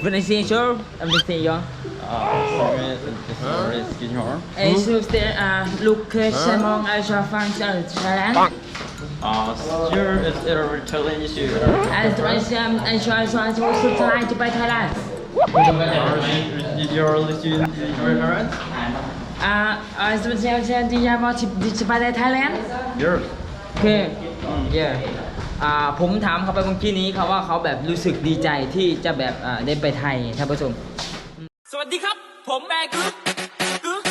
Pronunciation, I'm listening, y'all. It's just there, uh, location among Asia functions, Thailand. Sure, it's a return and, As Russian, Asia is also supplied by Thailand. Your religion, your parents? Uh, as Russian, Asia is supplied by Thailand. Yours. Okay. Yeah. อ่าผมถามเขาไปเมื่อกี้นี้เขาว่าเขาแบบรู้สึกดีใจที่จะแบบอ่าได้ไปไทยท่านผู้ชม สวัสดีครับ ผมแบกึ๊กกึ๊ก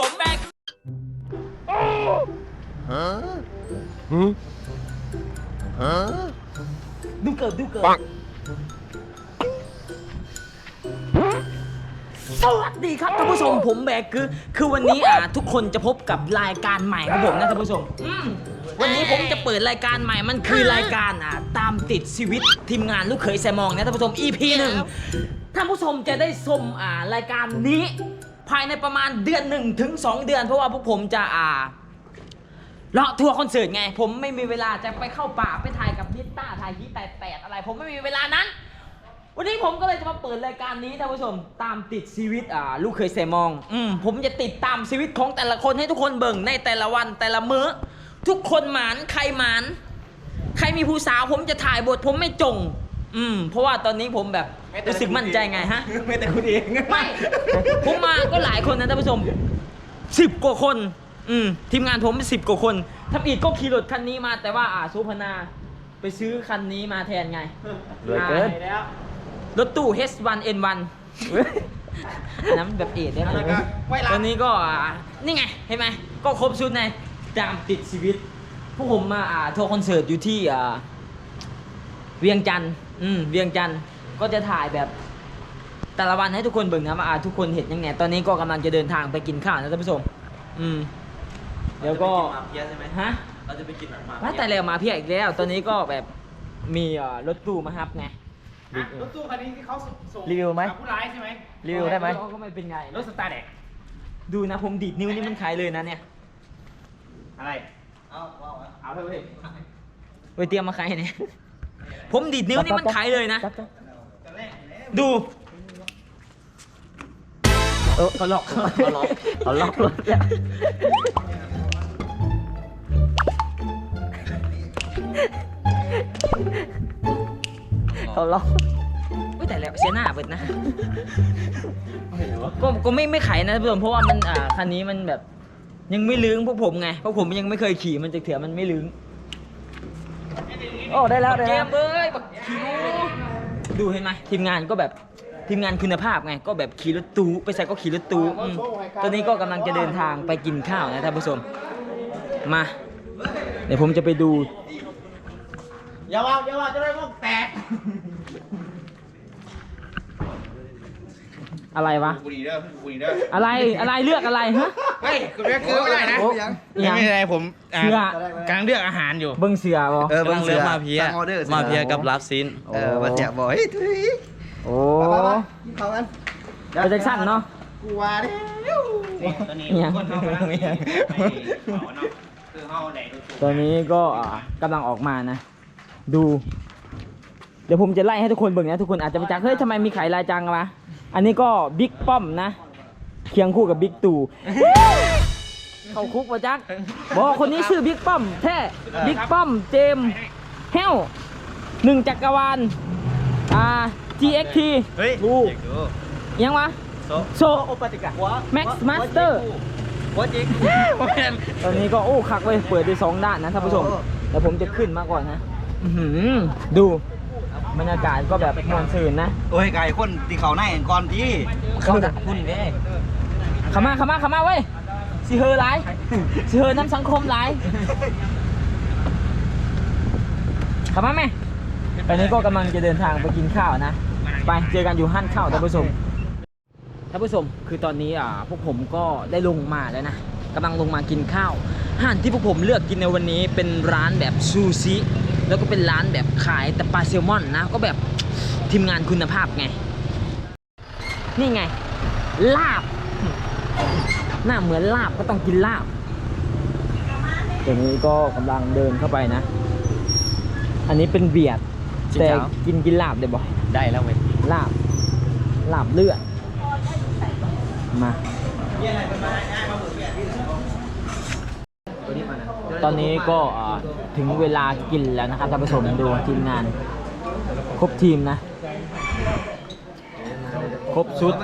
ผมแบกดูเกิดดูเกิด ดีครับท่านผู้ชมผมแบกคือ คือวันนี้อ่าทุกคนจะพบกับรายการใหม่ของผมนะท่านผู้ชมอืมวันนี้ผมจะเปิดรายการใหม่มันคือรายการอ่าตามติดชีวิตทีมงานลูกเขยแซมองนะท่านผู้ชม EP หนึ่งท่านผู้ชมจะได้ชมอ่ารายการนี้ ภายในประมาณเดือนหนึ่งถึงสองเดือน เพราะว่าพวกผมจะอ่า เลาะทัวร์คอนเสิร์ตไง ผมไม่มีเวลาจะไปเข้าป่าไปถ่ายกับนิต้าถ่ายที่แปดแปดอะไร ผมไม่มีเวลานั้น วันนี้ผมก็เลยจะมาเปิดรายการนี้ท่านผู้ชมตามติดชีวิตอ่าลูกเคยเสมองอืมผมจะติดตามชีวิตของแต่ละคนให้ทุกคนเบิ่งในแต่ละวันแต่ละมื้อ ทุกคนหมานใครหมานใครมีผู้สาวผมจะถ่ายบทผมไม่จง อืมเพราะว่าตอนนี้ผมแบบรู้สึกมั่นใจไงฮะ ไม่แต่คุณเองไม่ผมมาก็หลายคนนะท่านผู้ชมสิบกว่าคน อืมทีมงานผมสิบกว่าคนทำอีกก็ขี่รถคันนี้มาแต่ว่าอ่าซูพนาไปซื้อคันนี้มาแทนไงรวยเกิน อ่า รถตู้ H1N1 อันนั้นแบบเอดได้ไหมแล้วก็ไว้หลังตอนนี้ก็อ่านี่ไงเห็นไหมก็ครบชุดในตามติดชีวิต พวกผมมาอ่าทัวร์คอนเสิร์ตอยู่ที่อ่าเวียงจันทร์อืมเวียงจันทร์ก็จะถ่ายแบบแต่ละวันให้ทุกคนเบิ่งนะว่าอ่าทุกคนเห็นยังไง ตอนนี้ก็กำลังจะเดินทางไปกินข้าวนะท่านผู้ชมอืมเดี๋ยวก็มาเพียใช่ไหมฮะเราจะไปกินแบบมาว่าแต่แล้วมาเพียอีกแล้ว ตอนนี้ก็แบบมีเอ่อรถตู้มารับไง รถตู้คันนี้ที่เขาส่งรีวิวไหม หาผู้ร้ายใช่ไหมรีวิวได้ไหมก็ไม่เป็นไง รถสตาร์แดกดูนะผมดีดนิ้วนี่มันขายเลยนะเนี่ยอะไร เอาเอาเอาเอาเถอะเว้ยไว้เตรียมมาขายเนี่ยผมดีดนิ้วนี่มันขายเลยนะ จับจับดู เออเขาล็อกเขาล็อกเขาล็อกรถเนี่ย เขาล็อกไม่แต่แล้วเสียหน้าเปิดนะก็ก็ไม่ไม่ขายนะท่านผู้ชมเพราะว่ามันอ่าคันนี้มันแบบยังไม่ลึงพวกผมไงเพราะผมยังไม่เคยขี่มันจะเถื่อมันไม่ลึงโอ้ได้แล้วได้เกแล้วมเอ้ยบักคิวดูเห็นไหมทีมงานก็แบบทีมงานคุณภาพไงก็แบบขี่รถตู้ไปใส่ก็ขี่รถตู้อืมตอนนี้ก็กำลังจะเดินทางไปกินข้าวนะท่านผู้ชมมาเดี๋ยวผมจะไปดู อย่าว่าอย่าว่าจะได้พวกแตก อะไรวะ บุรีเด้อบุรีเด้ออะไรอะไรเลือกอะไรฮะ เฮ้ยคุณแม่คืออะไรนะโอ้ไม่ยัง ไม่เป็นไรผมอะเชื่อกำลังเลือกอาหารอยู่ เบิ้งเสือบ่เออกำลังเลือกมาเพีย สั่งออเดอร์สิมาเพียกับลาบซิน เออมาเสียบอกเฮ้ยทุยโอ้ไปไปกินข้าวกันไปแจ็คสันเนาะ กูว่าเด้นี่ตัวนี้เนี่ยคนเขากำลังให้เขาเนาะคือเขาไหนดูถูกตอนนี้ก็อ่ากำลังออกมานะ ดู เดี๋ยวผมจะไล่ให้ทุกคนเบิ่งนะทุกคนอาจจะไปจักเฮ้ยทำไมมีขายลายจังวะ อันนี้ก็บิ๊กป้อมนะ เคียงคู่กับบิ๊กตู่เข้าคุกมาจักบอกคนนี้ชื่อบิ๊กป้อม แท้บิ๊กป้อมเจมส์เฮลหนึ่งจักรวาลอ่า GXT เฮ้ยดูยังวะโซโซโอปติกะ Max Master หัวจิกตอนนี้ก็โอ้คักเลยเปิดได้สองด้านนะท่านผู้ชมโอ้แล้วผมจะขึ้นมาก่อนนะอื้อหือดู บรรยากาศก็แบบมวนซื่นนะโอ้ยไก่คนที่เขาในเห็นก่อนที่เขาจะคุณเด้ขามาขามาขามาเว้ยสิเฮอหลายสิเฮอน้ำสังคมหลายขามาแม่ตอนนี้ก็กำลังจะเดินทางไปกินข้าวนะ ไปเจอกันอยู่ห้านข้าวท่านผู้ชมท่านผู้ชมคือตอนนี้อ่าพวกผมก็ได้ลงมาแล้วนะกำลังลงมากินข้าวอาหารที่พวกผมเลือกกินในวันนี้เป็นร้านแบบซูชิ แล้วก็เป็นร้านแบบขายแต่ปลาแซลมอนนะ ก็แบบทีมงานคุณภาพไง นี่ไง ลาบ หน้าเหมือนลาบก็ต้องกินลาบตัวนี้ก็กำลังเดินเข้าไปนะ อันนี้เป็นเบียด จริงแต่เหรอ กินกินลาบได้บ่ได้แล้วเว้ยลาบ ลาบเลือดมา ตอนนี้ก็อ่าถึงเวลากินแล้วนะครับท่านผู้ชมดูทีมงาน ครบทีมนะ ครบชุด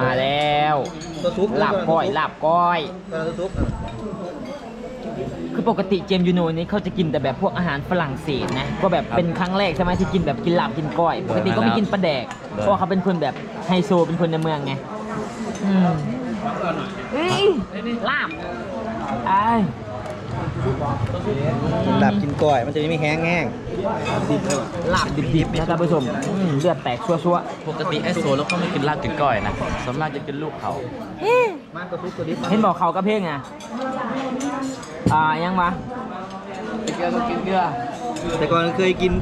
มาแล้วตัวซุปลาบก้อยลาบก้อยตัวซุปคือปกติเจมส์ยูโนนี้เขาจะกินแต่แบบพวกอาหารฝรั่งเศสนะ ก็แบบเป็นครั้งแรกใช่ไหมที่กินแบบกินลาบกินก้อย ปกติก็ไม่กินปลาแดก เพราะว่าเขาเป็นคนแบบไฮโซเป็นคนในเมืองไง อืมเฮ้ยลาบไอ้ายดับกินก้อยมันจะไม่แห้งแห้งลาบดิบๆนะท่านผู้ชมอืมเลือดแตกชั่วปกติไอโซแล้วก็ไม่กินลาบกินก้อยนะส่วนมากจะกินลูกเขามากตัวซุปตัวดิบๆเห็นบอกเขากระเพงไงอ่ายังวะเกลือก็กินเกลือแต่ก่อนเคยกิน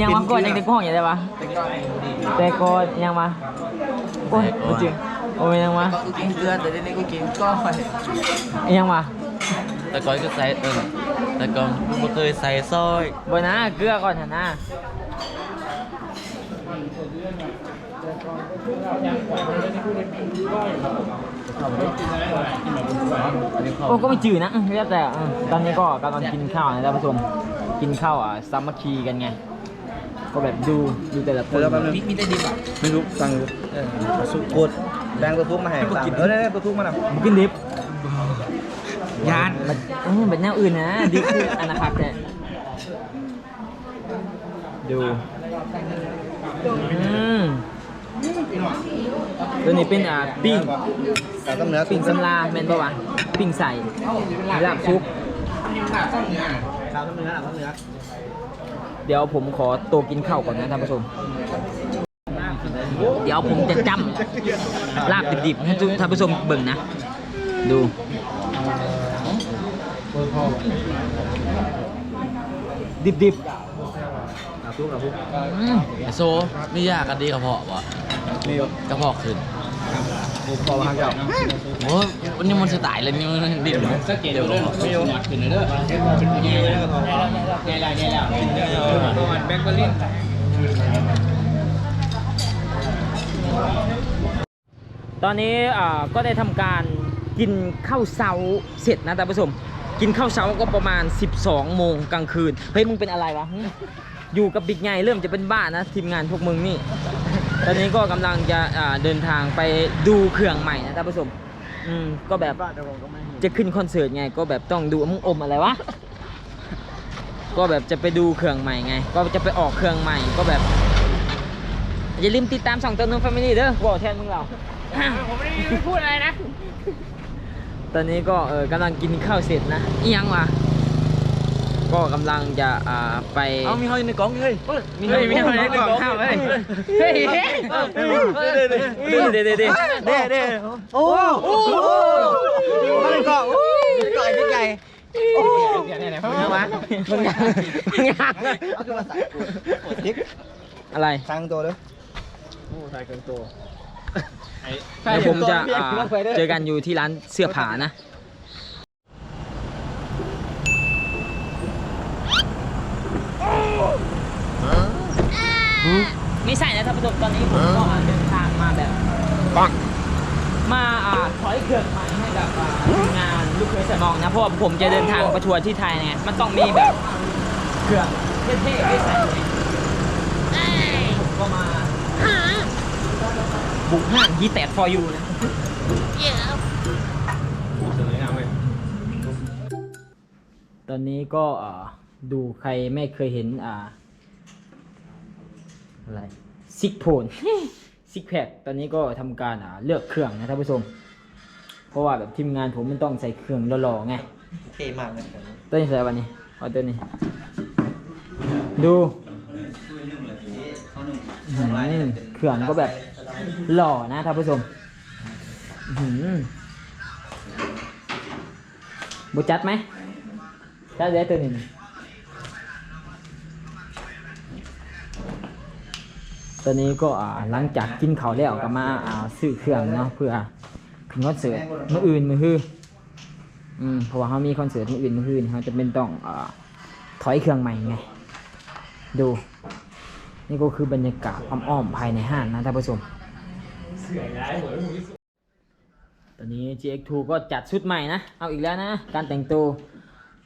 ยังวะก่อนยังเด็กห้องอย่างไรวะแต่ก่อนยังวะโอ้ยไม่จริงโอ้ยยังวะก็กินเกลือแต่เดี๋ยวนี้ก็กินก้อยยังวะ แต่ก่อนก็ใส่เออแต่ก่อนไม่เคยใส่ซอยบนะเกลือก่อนเถอะนะโอ้ก็ไม่จืดนะอืมแล้วแต่อืมตอนนี้ก็กำลังกินข้าวนะท่านผู้ชมกินข้าวอะสามัคคีกันไง ก็แบบดูดูแต่ละคนเดี๋ยวแป๊บนึงมีมีแต่ดิบอะไม่รู้สั่งอยู่เออตัวซุปกดแบงตัวซุปมาให้สั่งเออได้ตัวซุปมาหน่อยมันกินดิบ ยานมันเออแบบแนวอื่นนะดิบคืออันนะครับเนี่ยดูอืมตัวนี้เป็นอ่าปิ้งแต่ต้มเนื้อปิ้งสำลาแมนปะวะปิ้งใส่ลาบซุปข้าวต้มเนื้อข้าวต้มเนื้อเดี๋ยวผมขอตัวกินข้าวก่อนนะท่านผู้ชมเดี๋ยวผมจะจำลาบดิบๆให้ทุกท่านผู้ชมเบิ่งนะ ดู ดิบข้าวซุปข้าวซุปๆอืมไอโซไม่ยากกันดีกระเพาะวะนี่กระเพาะขึ้นผมพอมาข้างเจ้าโอ้ยวันนี้มันสไตล์เลยนี่มันดิบเลยเดี๋ยวกระเพาะไม่รู้ขึ้นเลยเด้อแง่แล้วก็พอแง่แล้วแง่แล้วกินเนื้อประมาณแบงก์เบอร์ลินตอนนี้อ่าก็ได้ทำการกินข้าวเช้าเสร็จนะท่านผู้ชม กินข้าวเช้าก็ประมาณ 12 โมงกลางคืน เฮ้ย มึงเป็นอะไรวะ อยู่กับบิ๊กไงเริ่มจะเป็นบ้านะ ทีมงานพวกมึงนี่ ตอนนี้ก็กำลังจะอ่าเดินทางไปดูเครื่องใหม่นะท่านผู้ชมอืมก็แบบจะขึ้นคอนเสิร์ตไงก็แบบต้องดูมึงอมอะไรวะ ก็แบบจะไปดูเครื่องใหม่ไง ก็จะไปออกเครื่องใหม่ก็แบบ อย่าลืมติดตามสองตัวนุ่มแฟมิลี่เด้อบอกแทนมึงเรา ผมไม่ได้พูดอะไรนะ ตอนนี้ก็เออกำลังกินข้าวเสร็จนะอียังวะก็กำลังจะอ่าไปเอามีห้อยในกล่องเลยมีเฮ้ยมีเฮ้ยในกล่องข้าวเฮ้ยเฮ้ยเฮ้ยเด้เด้เด้เด้เด้เด้โอ้โหมาเลยก่อนก่อยเป็นไงโอ้เดี๋ยวเนี่ยมึงมามึงยังมึงยังเอาขึ้นมาใส่ติ๊กอะไรสั่งตัวเด้อเดี๋ยวผมจะอ่าเจอกันอยู่ที่ร้านเสื้อผ้านะ ไม่ใช่นะท่านผู้ชมตอนนี้ผมก็เดินทางมาแบบมาอ่าถอยเครื่องใหม่ให้กับอ่าทีมงานลูกเคยสมองนะเพราะว่าผมจะเดินทางประทัวร์ที่ไทยไงมันต้องมีแบบเครื่องเท่ๆให้ใส่ไงผมก็มา บุกห้างยีแตด for you นะตอนนี้ก็อ่าดูใครไม่เคยเห็นอ่าอะไรซิกโพนซิกแพคตอนนี้ก็ทำการอ่าเลือกเครื่องนะท่านผู้ชม เพราะว่าแบบทีมงานผมมันต้องใส่เครื่องหล่อๆไงเท่มากเลยตัวนี้ใส่วันนี้เอาตัวนี้ ดูอื้อหือเครื่องก็แบบ หล่อนะท่านผู้ชมบุจัดไหมจัดได้ตัวนี้ตอนนี้ก็หลังจากกินข้าวแล้วก็มาซื้อเครื่องเนาะเพื่อขึ้นคอนเสิร์ตมื้ออื่นมือฮืออืมเพราะว่าเขามีคอนเสิร์ตที่อื่นมือคืนเขาจะเป็นต้องอถอยเครื่องใหม่ไง ดู นี่ก็คือบรรยากาศอ้อมๆภายในห้างนะท่านผู้ชม ตอนนี้ GX2 ก็จัดชุดใหม่นะ เอาอีกแล้วนะ การแต่งตัว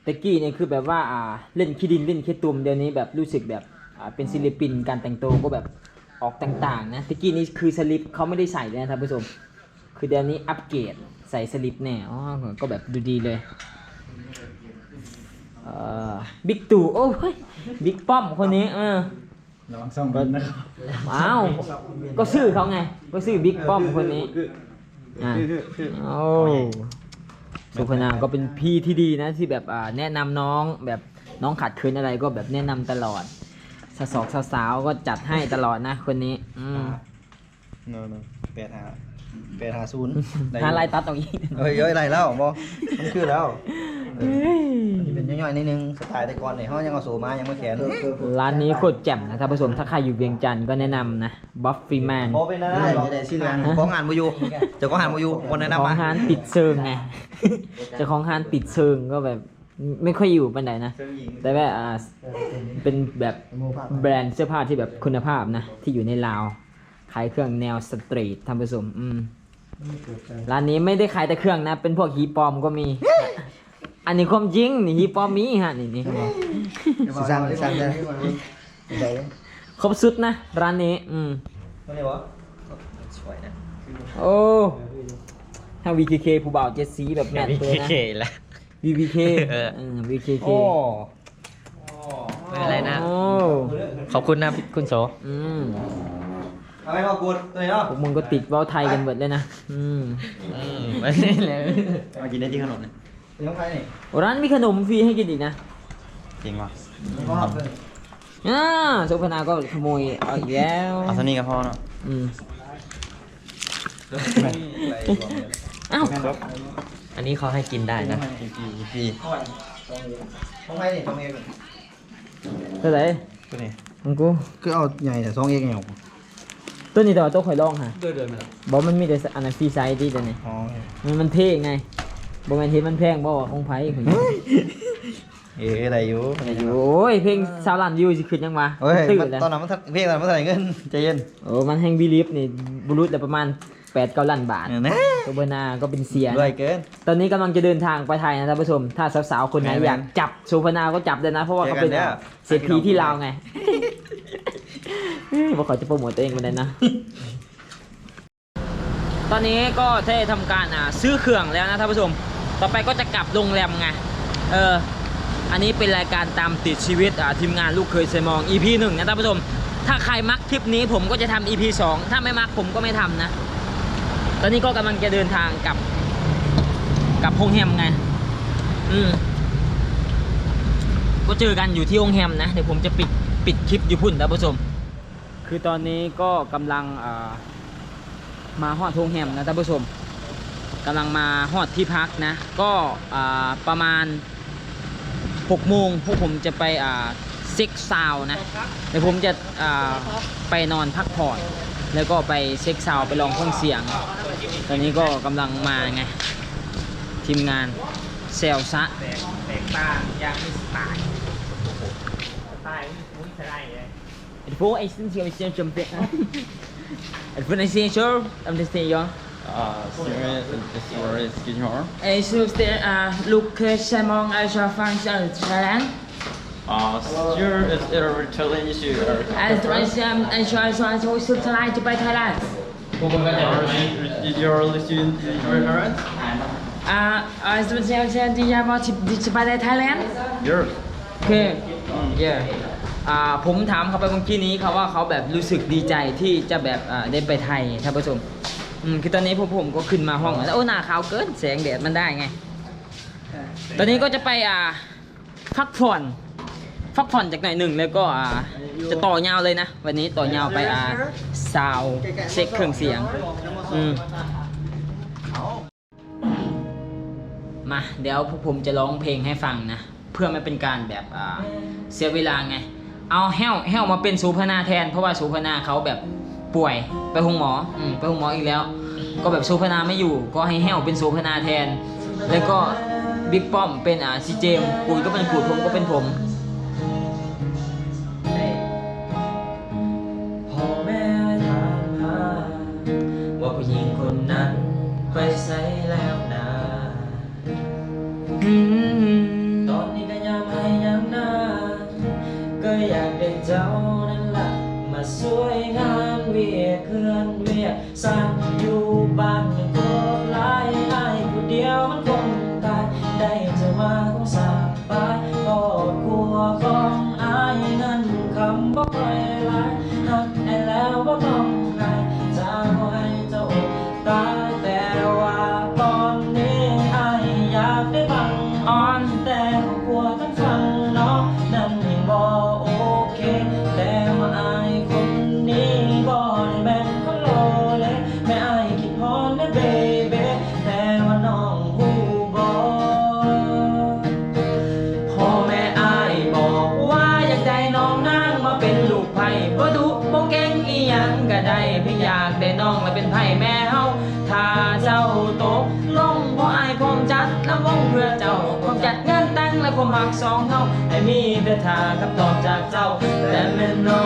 ตะกี้เนี่ยคือแบบว่าอ่าเล่นขี้ดินเล่นขี้ตุ่มเดี๋ยวนี้แบบรู้สึกแบบอ่าเป็นศิลปินการแต่งตัวก็แบบออกต่างๆนะตะกี้นี้คือสลิปเขาไม่ได้ใส่เลยนะท่านผู้ชม คือเดี๋ยวนี้อัปเกรดใส่สลิปแน่อ๋อก็แบบดูดีเลยเออบิ๊กตู่โอ้ยบิ๊กป้อมคนนี้เออ ระวังซ่องบินนะครับอ้าว ก็ชื่อเขาไง ก็ชื่อบิ๊กป้อมคนนี้อ่าโอ้สุพนาก็เป็นพี่ที่ดีนะที่แบบอ่าแนะนำน้องแบบน้องขาดเคินอะไรก็แบบแนะนำตลอดสสอกสาวๆก็จัดให้ตลอดนะ คนนี้อืมโน่นแปดหาแปดหาศูนย์หาลายตัดออกอีกเอ้ยเอ้ยไรแล้วบอมันคือแล้ว นี่เป็นย่อยๆนิดนึงสไตล์แต่ก่อนเนี่ยเขายังเอาโซมายังไม่แขนร้านนี้โคตรแจ่มนะท่านผู้ชมถ้าใครอยู่เวียงจันทร์ก็แนะนำนะบัฟฟี่แมนบอเป็นอะไรจะได้ชื่อร้านของงานบูยูเจ้าของงานบูยูคนแนะขนำองมาฮานติดเชิงไงเจ้าของฮานติดเชิงก็แบบไม่ค่อยอยู่ปันไหนนะ แต่ว่าอ่าเป็นแบบแบรนด์เสื้อผ้าที่แบบคุณภาพนะ ที่อยู่ในลาวขายเครื่องแนวสตรีทท่านผู้ชมอืมร้านนี้ไม่ได้ขายแต่เครื่องนะ เป็นพวกฮีปลอมก็มี อันนี้ความจริงนี่ฮีปลอมมีฮะนี่นี่สิสั่งสิสั่งได้ได้ครบสุดนะร้านนี้อืมตัวนี้วะสวยนะโอ้ถ้า VKK ผู้บ่าวเจ็ดสีแบบแมทเลยนะแล้ว VKK เออเออ VKK ไม่เป็นไรนะโอ้ขอบคุณนะคุณโสอืมเอาไปเอากูดตัวนี้เนาะพวกมึงก็ติดเว้าไทยกันหมดเลยนะ อืมอืมไม่ได้เลยมากินได้จริงขนมเนี่ย นี่ของใครนี่ร้านมีขนมฟรีให้กินอีกนะจริงวะพ่อครับเลยอ่าโซฟนาก็ขโมยเอาอีกแล้วเอาเท่านี้กับพ่อเนาะอืมไปรวมเลยเอ้าอันนี้เขาให้กินได้นะฟรีของใครนี่ของเองเท่าไหร่ตัวนี้ของกูคือเอาใหญ่แต่สองเองเนี่ยตัวนี้แต่ว่าตัวข่อยลองฮะบอกมันมีแต่อันนั้นฟรีไซส์ที่ตัวนี้อ๋อมันมันเท่ไง บอกแมนเทนมันแพงบอกว่าของไผ่ของเอ๊ะอะไรอยู่อะไรอยู่โอ้ยเพลงสาวลันยูสิขึ้นยังวะเฮ้ยตื่มันนแล้วตอนนั้นมันทัดเพลงตอนนั้นมันเท่าไหร่เงินใจเย็นโอ้มันแห้งบีลีฟนี่บรุษแต่ประมาณ8ปดเก้าล้านบาทเนี่ยนะตัวเบอร์นาก็เป็นเสียด้วยนะเกิน ตอนนี้กำลังจะเดินทางไปไทยนะท่านผู้ชม ถ้าสาวๆ คนไหนแม่นๆอยากจับโซฟานาก็จับเลยนะ เพราะว่าเขาเป็นเจอกันเนี่ยเศรษฐีที่ลาวไงบอกเขาจะโปรโมทตัวเองมาเลยนะ ตอนนี้ก็ได้ทำการอ่าซื้อเครื่องแล้วนะท่านผู้ชม ต่อไปก็จะกลับโรงแรมไง เออ อันนี้เป็นรายการตามติดชีวิตอ่าทีมงานลูกเคยเซมอง EP หนึ่งนะท่านผู้ชม ถ้าใครมักคลิปนี้ผมก็จะทำ EP สองถ้าไม่มักผมก็ไม่ทำนะ ตอนนี้ก็กำลังจะเดินทางกลับกลับโฮงแฮมไง อืม ก็เจอกันอยู่ที่โฮงแฮมนะ เดี๋ยวผมจะปิดปิดคลิปอยู่พุ่นท่านผู้ชม คือตอนนี้ก็กำลังอ่ามาฮอดโฮงแฮมนะท่านผู้ชม กำลังมาฮอดที่พักนะ ก็อ่าประมาณ6โมงพวกผมจะไปอ่าเซ็กซาวนะเดี๋ยวผมจะอ่าไปนอนพักผ่อนแล้วก็ไปเช็คซาวด์ไปลองเครื่องเสียง ตอนนี้ก็กำลังมาไง ทีมงานเซลซะแตกต่างอย่างมีสไตล์สไตล์มุ้ยสไตล์เลยไอ้พวกไอ้สิ่งที่ไอ้สิ่งจำเป็นไอ้พวกไอ้สิ่งที่ทำได้สิ่งยัง Uh, Siri, is where is getting her? ไอ้สิ่งที่อ่าลูกเคยใช้มองไอ้ชอบฟังเสียงไทยแลนด์ Uh, Siri is it telling you ไอ้ตัวไอ้เสียงไอ้ชอบไอ้ชอบไอ้ชอบสุดท้ายจะไปไทยแลนด์ You're listening to your parents? อ่าไอ้ตัวเสียงเสียงที่จะมาที่จะไปไทยแลนด์ Yours. โอเคเย่อ่าผมถามเขาไปเมื่อกี้นี้เขาว่าเขาแบบรู้สึกดีใจที่จะแบบอ่าได้ไปไทยท่านผู้ชม อืมคือตอนนี้พวกผมก็ขึ้นมาห้องแล้วโอ้หน้าขาวเกินแสงแดดมันได้ไง ตอนนี้ก็จะไปอ่าพักผ่อนพักผ่อนจากหน่อยหนึ่งแล้วก็อ่าจะต่อยาวเลยนะ วันนี้ต่อยาวไปอ่าซาวเช็คเครื่องเสียงอืมมาเดี๋ยวพวกผมจะร้องเพลงให้ฟังนะ เพื่อไม่เป็นการแบบอ่าเสียเวลาไง เอาแห้วแห้วมาเป็นสูพนาแทน เพราะว่าสูพนาเขาแบบ ป่วยไปหงหมออืมไปหงหมออีกแล้ว ก็แบบโซพนาไม่อยู่ ก็ให้แห้วเป็นโซพนาแทน แล้วก็บิ๊กป้อมเป็นอ่าซีเจมกูดก็เป็นกูดผมก็เป็นผม เจาก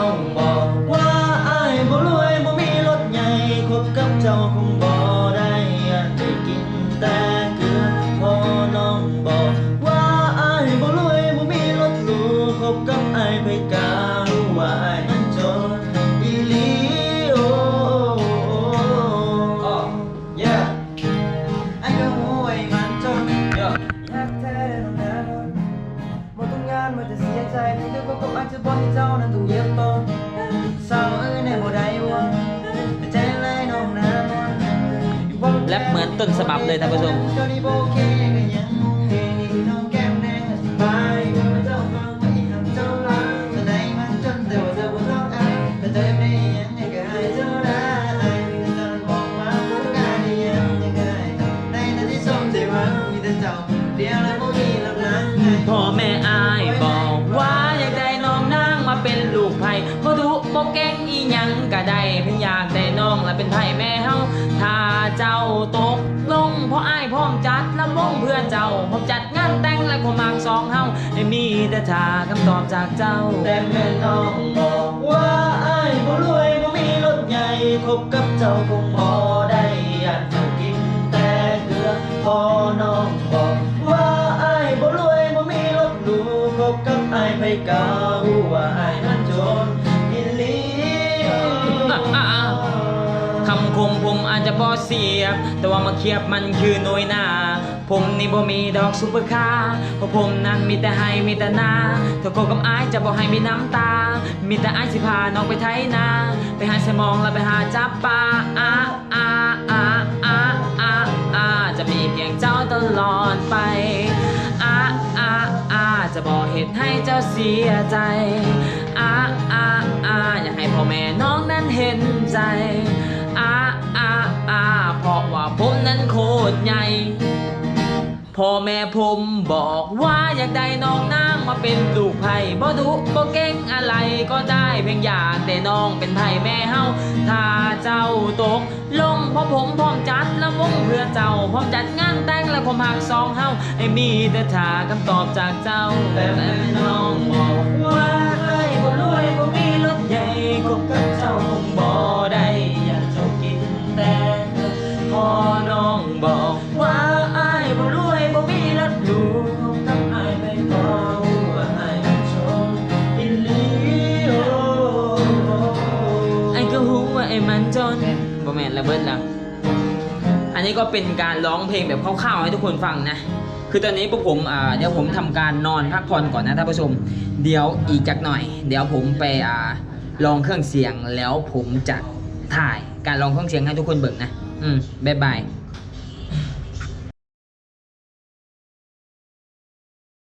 แรปเหมือ แต่ท่าคำตอบจากเจ้า แต่แม่น้องบอกว่าอ้ายบ่รวยบ่มีรถใหญ่คบกับเจ้าคงบ่ได้อยากจ้ากินแต่เกลือพอน้องบอกว่าอ้ายบ่รวยบ่มีรถหรูคบกับอ้ายไปกาหูว่าอ้ายนั้นจนอีหลีคำคมผมอาจจะพอเสียบ แต่ว่ามาเคียบมันคือหน่วยหนา ผมนี่บ่มีดอกซุปเปอร์คาร์เพราะผมนั้นมีแต่ให้มีแต่นาถ้าโกกับอายจะบ่ให้มีน้ำตา มีแต่อายสิพาน้องไปไถนา ไปหาสมองแล้วไปหาจับปลาอาอาอาอาอาอาจะมีเพียงเจ้าตลอดไปอาอาอาจะบอกเหตุให้เจ้าเสียใจอาอาอาอยากให้พ่อแม่น้องนั้นเห็นใจอาอาอาเพราะว่าผมนั้นโคตรใหญ่ พ่อแม่ผมบอกว่าอยากได้น้องนางมาเป็นลูกไผ่บ่ดุบ่เก่งอะไรก็ได้เพียงอยากแต่น้องเป็นไผ่แม่เฮาถ้าเจ้าตกลงเพราะผมพร้อมจัดและวงเพื่อเจ้าพร้อมจัดงานแต่งและความหักสองเฮาให้มีแต่ท่าคำตอบจากเจ้าแต่แม่น้องบอกว่าไอ้บ่รวยบ่มีรถใหญ่คบกับเจ้าคงบ่ได้ นนี้ก็เป็นการร้องเพลงแบบคร่าวๆให้ทุกคนฟังนะ คือตอนนี้พวกผมเดี๋ยวผมทำการนอนพักผ่อนก่อนนะท่านผู้ชม เดี๋ยวอีกจักหน่อย เดี๋ยวผมไปอลองเครื่องเสียงแล้วผมจะถ่ายการลองเครื่องเสียงให้ทุกคนเบิ่งนะ อืมบ๊ายบาย